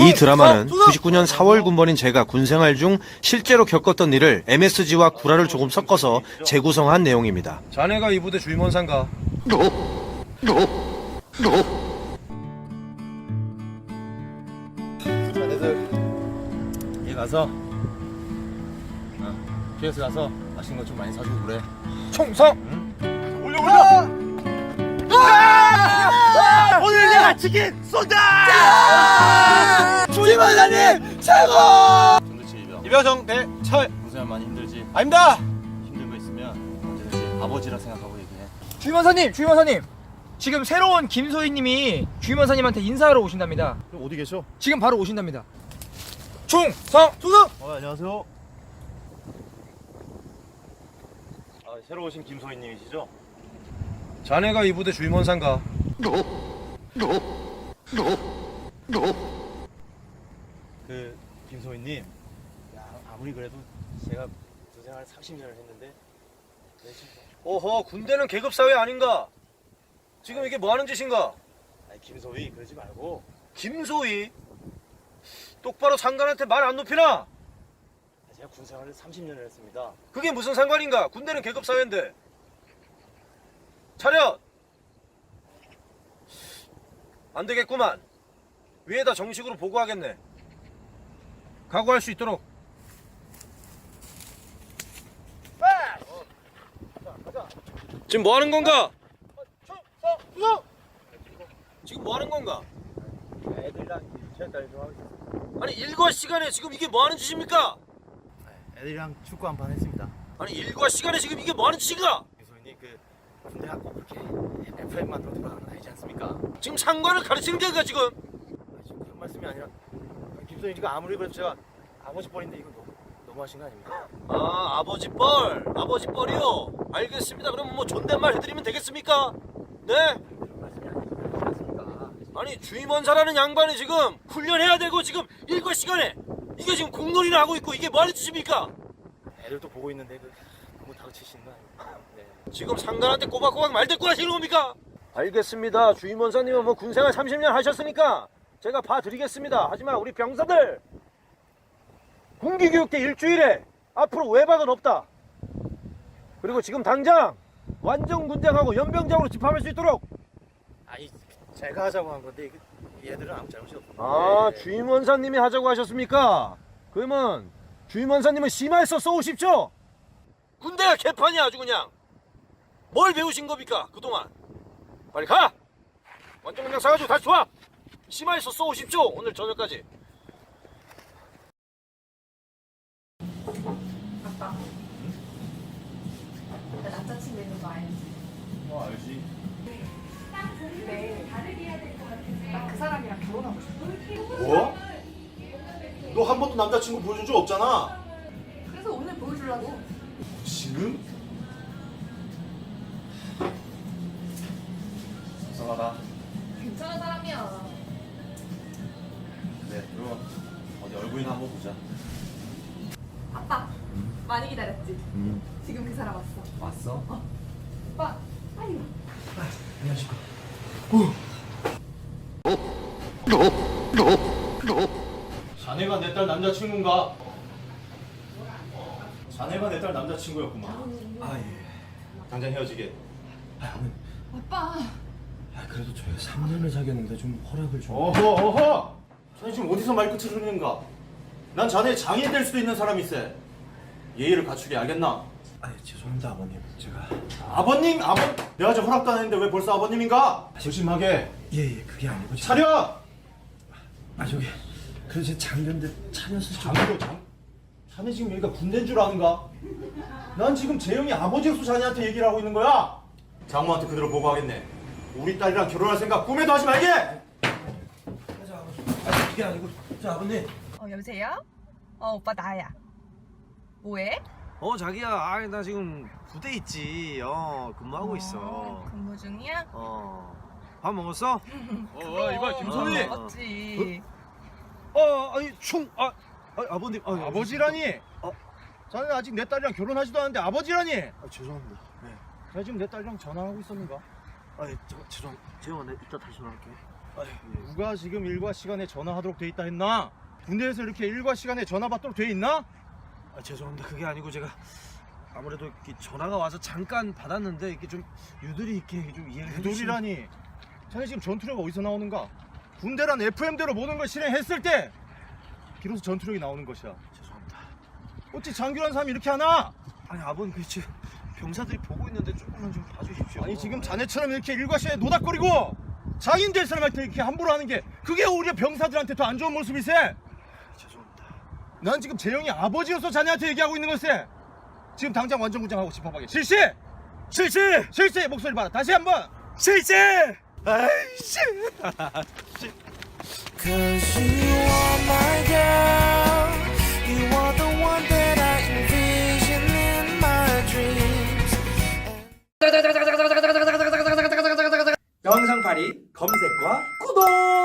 이 드라마는 99년 4월 군번인 제가 군생활 중 실제로 겪었던 일을 MSG와 구라를 조금 섞어서 재구성한 내용입니다. 자네가 이 부대 주임원상가? 자네들. 이 가서. 어, PS 가서 맛있는 거 좀 많이 사주고 그래. 총성! 올려 올려! 오늘 내가 치킨 쏜다 주임원사님 최고 전두치 이병 이병정 대철 무슨 많이 힘들지 아닙니다. 힘든 거 있으면 언제든지 아버지라 생각하고 얘기해 주임원사님, 주임원사님. 지금 새로운 김소희님이 주임원사님한테 인사하러 오신답니다. 그럼 어디 계셔? 지금 바로 오신답니다. 충성, 충성. 어 안녕하세요 아, 새로 오신 김소희님이시죠? 자네가 이 부대 주임원상가? 그 김소희님 야, 아무리 그래도 제가 군생활 30년을 했는데 내 지금 오호 군대는 계급 사회 아닌가? 지금 이게 뭐 하는 짓인가? 아니 김소희 그러지 말고 김소희? 똑바로 장관한테 말 안 높이나? 제가 군생활을 30년을 했습니다 그게 무슨 상관인가? 군대는 계급 사회인데. 차렷! 안 되겠구만. 위에다 정식으로 보고하겠네. 각오할 수 있도록. 지금 뭐 하는 건가? 지금 뭐 하는 건가? 애들이랑 체육다리 좀 하고 아니 일과 시간에 지금 이게 뭐 하는 짓입니까? 애들이랑 축구 한 판 했습니다 아니 일과 시간에 지금 이게 뭐 하는 짓인가? 김소희님 그 군대가 꼭 그렇게 돌아가는 거 아니지 않습니까? 지금 상관을 가르치는 게가 지금 지금 그런 말씀이 아니라 김소희 씨가 아무리 그래도 제가 아버지 뻘인데 이거 너무, 너무하신 거 아닙니까? 아 아버지 뻘 아버지 뻘이요 알겠습니다 그럼 뭐 존댓말 해드리면 되겠습니까 네 그런 말씀이 아니지 않습니까? 아니 주임원사라는 양반이 지금 훈련해야 되고 지금 일과 시간에 이게 지금 공놀이를 하고 있고 이게 뭐 하는 짓입니까 애들도 보고 있는데 그 너무 다그치시는 거 아닙니까? 네. 지금 상관한테 꼬박꼬박 말대꾸 하시는 겁니까 알겠습니다 주임원사님은 뭐 군생활 30년 하셨으니까 제가 봐드리겠습니다. 하지만 우리 병사들 군기교육대 일주일에 앞으로 외박은 없다. 그리고 지금 당장 완전 군장하고 연병장으로 집합할 수 있도록. 아니 제가 하자고 한 건데 이게 얘들은 아무 잘못이 없는데 아 주임 원사님이 하자고 하셨습니까? 그러면 주임 원사님은 심화해서 써오십시오. 군대가 개판이야 아주 그냥. 뭘 배우신 겁니까 그동안? 빨리 가! 완전 그냥 사가지고 다시 와 심화해서 써오십시오 오늘 저녁까지 나 남자친구 있는 거 알지? 어 알지 근데 나그 사람이랑 결혼하고 싶어. 뭐? 너 한 번도 남자친구 보여준 적 없잖아. 그래서 오늘 보여주려고. 지금? 얼굴이나 한번 보자 아빠, 많이 기다렸지? 지금 그 사람 왔어. 왔어? 오빠, 빨리 와. 자네가 내 딸 남자친구인가? 자네가 내 딸 남자친구였구만. 아 예. 당장 헤어지게. 아빠, 아 그래도 저희가 3년을 사귀었는데 좀 허락을 좀 어허 어허. 자네 지금 어디서 말끝을 흐르는가? 난 자네 장인 될 수도 있는 사람이세. 예의를 갖추게 알겠나? 아 죄송합니다 아버님 제가 아버님 아버 내가 아직 허락도 안 했는데 왜 벌써 아버님인가? 조심하게. 예예 그게 아니고 제가- 차려. 아 저기 그래서 제 장년대 차렸을 줄 장도 장. 자네 지금 여기가 군대인 줄 아는가? 난 지금 재영이 아버지로서 자네한테 얘기를 하고 있는 거야. 장모한테 그대로 보고하겠네. 우리 딸이랑 결혼할 생각 꿈에도 하지 말게. 아 그게 아니고 저 아버님 어 여보세요? 어 오빠 나야. 뭐해? 어 자기야 아나 지금 부대 있지 어 근무하고 어, 근무 중이야? 어밥 먹었어? 어, 이봐 김소희. 어. 먹었지. 어 아니 충아 아, 아 버님 아, 아버지라니? 어? 자네 아직 내 딸이랑 결혼하지도 않는데 아버지라니? 아 죄송합니다 내가 지금 내 딸이랑 전화하고 있었는가? 아 예, 저, 죄송 죄송한데 이따 다시 전화할게요 누가 지금 일과 시간에 전화하도록 돼 있다 했나? 군대에서 이렇게 일과 시간에 전화 받도록 돼 있나? 아, 죄송합니다. 그게 아니고 제가 아무래도 이렇게 전화가 와서 잠깐 받았는데 이렇게 좀 유들이 있게 좀 이해를 해주시면 유돌이라니 자네 지금 전투력이 어디서 나오는가? 군대란 FM대로 모든 걸 실행했을 때 비로소 전투력이 나오는 것이야 죄송합니다. 어찌 장교란 사람이 이렇게 하나? 아니 아버님 그 지금 병사들이 보고 있는데 조금만 좀 봐주십시오. 아니 지금 자네처럼 이렇게 일과 시간에 노닥거리고 장인 될 사람한테 이렇게 함부로 하는 게 그게 오히려 병사들한테 더 안 좋은 모습이세. 난 지금 재영이 아버지로서 자네한테 얘기하고 있는 것세 지금 당장 완전 구장하고 집합하게 실시! 실시! 실시! 목소리 봐라 다시 한 번 실시! 아이씨! Cause you are my girl. You are the one that I envision in my dreams. 영상파리 검색과 구독!